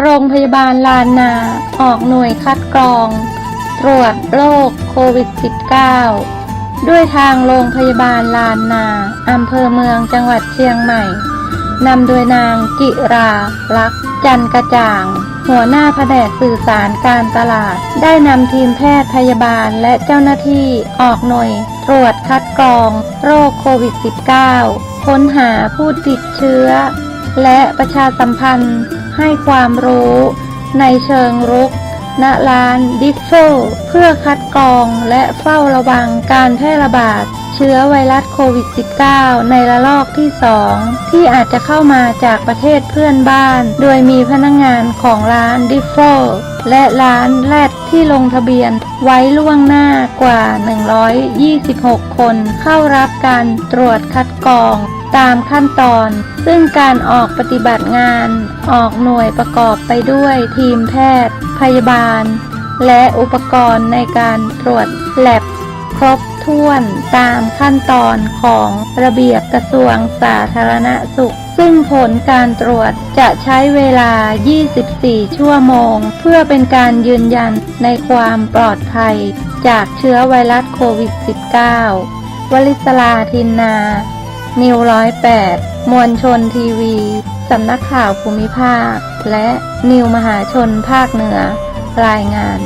โรงพยาบาลลานนาออกหน่วยคัดกรอง ตรวจโรคโควิด -19 ด้วยทางโรงพยาบาลลานนาอำเภอเมืองจังหวัดเชียงใหม่นำโดยนางจิราลักษ์จันกระจ่าง หัวหน้าแผนกสื่อสารการตลาด ได้นำทีมแพทย์พยาบาลและเจ้าหน้าที่ออกหน่วย ตรวจคัดกรอง โรคโควิด -19 ค้นหาผู้ติดเชื้อ และประชาสัมพันธ์ ให้ความรู้ ในเชิงรุก ณลานดิฟโฟเพื่อคัดกรองและเฝ้าระวังการแพร่ระบาด เชื้อไวรัสโควิด -19 ในระลอกที่ 2 ที่อาจจะเข้ามาจากประเทศเพื่อนบ้าน โดยมีพนักงงานของร้านดิฟโฟและร้านแรดที่ลงทะเบียนไว้ล่วงหน้ากว่า 126 คนเข้ารับการตรวจคัดกรองตามขั้นตอน ซึ่งการออกปฏิบัติงาน ออกหน่วยประกอบไปด้วยทีมแพทย์ พยาบาล และอุปกรณ์ในการตรวจแลบครบ ถ้วนตามขั้นตอนของระเบียบกระทรวงสาธารณสุข ซึ่งผลการตรวจจะใช้เวลา 24 ชั่วโมง เพื่อเป็นการยืนยันในความปลอดภัย จากเชื้อไวรัสโควิด -19 วลิศลาทินนา นิวร้อยแปดมวลชนทีวี สำนักข่าวภูมิภาค และนิวมหาชนภาคเหนือ รายงาน